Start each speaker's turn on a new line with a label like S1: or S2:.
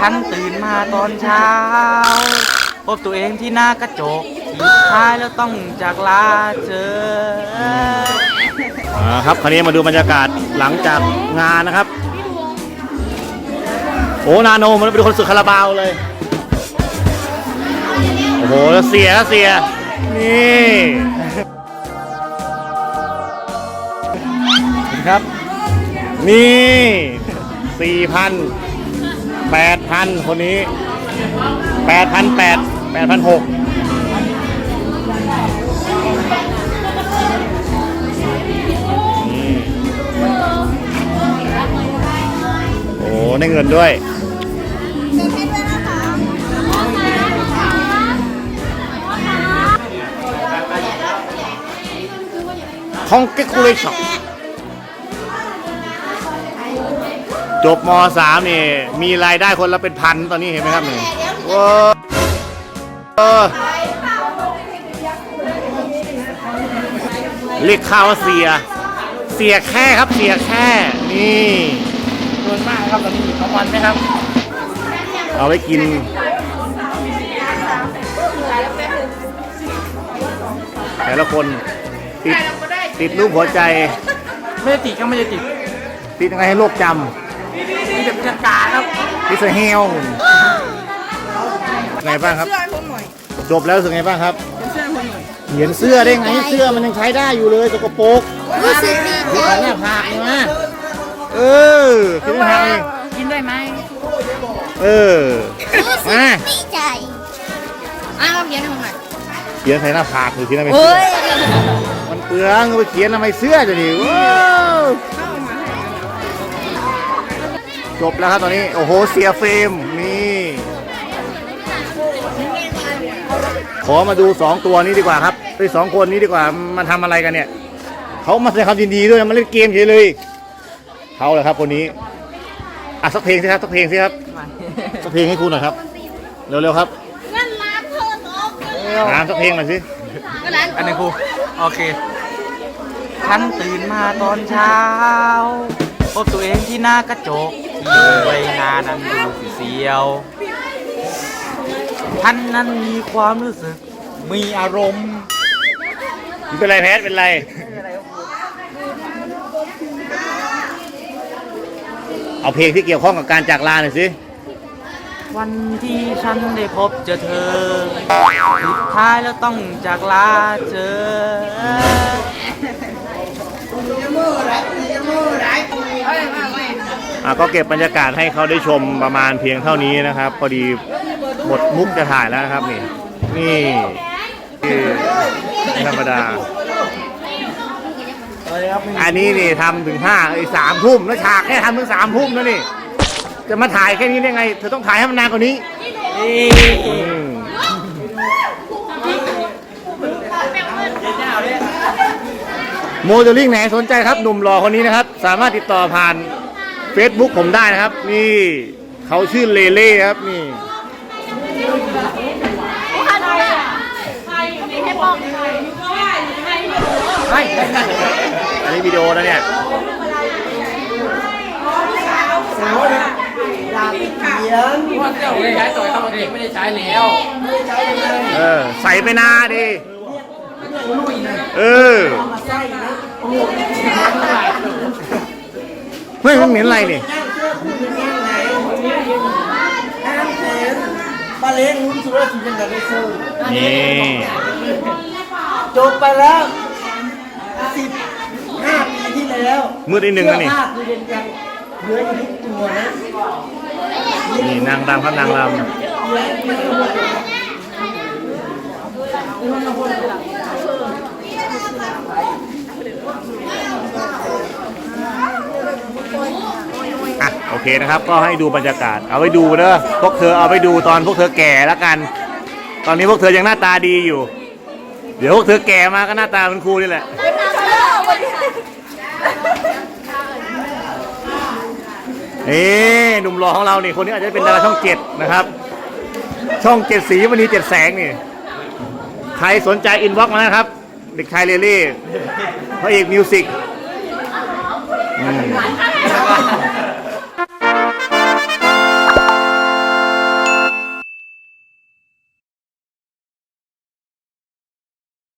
S1: ฉันตื่นมาตอนเช้า พบตัวเองที่หน้ากระจกสุดท้ายแล้วต้องจากลาเธอ
S2: อ่าครับคราวนี้มาดูบรรยากาศหลังจากงานนะครับ โอ้นาโนมันเป็นคนสุดคาราบาวเลย โอ้โหแล้วเสียเสีย นี่เห็นครับ นี่สี่พัน แปดพันคนนี้แปดพันแปดแปดพันหกนี่โอ้ได้เงินด้วยคองเก็กคูเลชั่น จบม .3 นี่มีรายได้คนละเป็นพันตอนนี้เห็นไหมครับนี่ว้าวเออเรียกข้าวว่าเสีย เสียแค่ครับเสียแค่นี่
S1: โดนมากครับตอนนี้ทั้งวันไหมครับ
S2: เอาไว้กินแต่ละคนติดติดรูปหัวใจ
S1: ไม่ได้ติดก็ไม่ได้ติด
S2: ติดยังไงให้โลกจ
S1: มี แต่บรรยากาศครับำ
S2: ติดเสเฮลไงบ้างครับจบแล้วรู้สึกไงบ้างครับเขียนเสื้อได้ไงเสื้อมันยังใช้ได้อยู่เลยสกปรก
S3: รู้สึกดี
S2: ดู
S3: ใจ
S2: ของหน้าผากนี่มาเออคิดว่าทำเอง
S1: กินได้ไหม
S2: เออ
S3: รู้สึก
S2: มา
S3: ดีใจอ้าวเขียนทำไม
S2: เขียนใส่หน้าผากหรือเขียนอะไรเสื้อยมันเปลืองเอาไปเขียนทำไมเสื้อจะดิว้า จบแล้วครับตอนนี้ โอ้โห เสียเฟรมนี่ ขอมาดูสองตัวนี้ดีกว่าครับไอ้สองคนนี้ดีกว่ามาทำอะไรกันเนี่ยเขามาแสดงความยินดีด้วยมาเล่นเกมเฉยเลยเขาแหละครับคนนี้อะสักเพลงสิครับสักเพลงสิครับสักเพลงให้ครูหน่อยครับเร็วๆครับ
S3: งั้นร้านเธอตก
S2: อ่านสักเพลงหน่อยสิ
S1: อันนี้ครูโอเคฉันตื่นมาตอนเช้าพบตัวเองที่หน้ากระจก ที่ใบหน้านั้นดูเสียวฉันนั้นมีความรู้สึก มีอารมณ์
S2: เป็นไรแพทเป็นไร เอาเพลงที่เกี่ยวข้องกับการจากลาหน่อยสิ
S1: วันที่ฉันได้พบเจอเธอสุดท้ายแล้วต้องจากลาเธอ
S2: อะ ก็เก็บบรรยากาศให้เขาได้ชมประมาณเพียงเท่านี้นะครับพอดีหมดมุกจะถ่ายแล้วนะครับนี่นี่คือธรรมดา อันนี้นี่ทำถึงห้าไอ้สามทุ่มแล้วฉากแค่ทำถึงสามทุ่มนะนี่ จะมาถ่ายแค่นี้ได้ไง เธอต้องถ่ายให้มันนานกว่านี้โมเดลลิ่งไหนสนใจครับหนุ่มหล่อคนนี้นะครับ สามารถติดต่อผ่าน Facebook ผมได้นะครับ นี่เขาชื่อเลเล่ครับนี่อันนี้วิดีโอแล้วเนี่ย
S1: ใช้ต่อยเข้ามาเองไม่ได้ใช้แล้ว
S2: เออใส่ไปหน้าดิเออ เฮ้ยมันเหม็นอะไรนี่
S4: มาเลี้ยงลุ้นสุราษีเป็นแบบนี้ซื้อ
S2: นี่
S4: จบไปแล้วสิบห้าปีที่แล้ว
S2: มืดอีกหนึ่ง
S4: เสื้
S2: แล้ว
S4: อ
S2: นี่
S4: ผ้าคือเป็นยังเหลืออยู่ทุกตัวนะ
S2: นี่นางรำครับนางรำ โอเคนะครับ ก็ให้ดูบรรยากาศ เอาไว้ดูเด้อพวกเธอเอาไปดูตอนพวกเธอแก่แล้วกัน ตอนนี้พวกเธอยังหน้าตาดีอยู่ เดี๋ยวพวกเธอแก่มาก็หน้าตาเป็นครูนี่แหละ นี่หนุ่มหล่อของเรานี่คนนี้อาจจะเป็นดาราช่องเจ็ดนะครับ ช่องเจ็ดสีวันนี้เจ็ดแสงนี่ ใครสนใจอินบ็อกซ์มานะครับ เด็กชายเลเล่พระเอกมิวสิกอ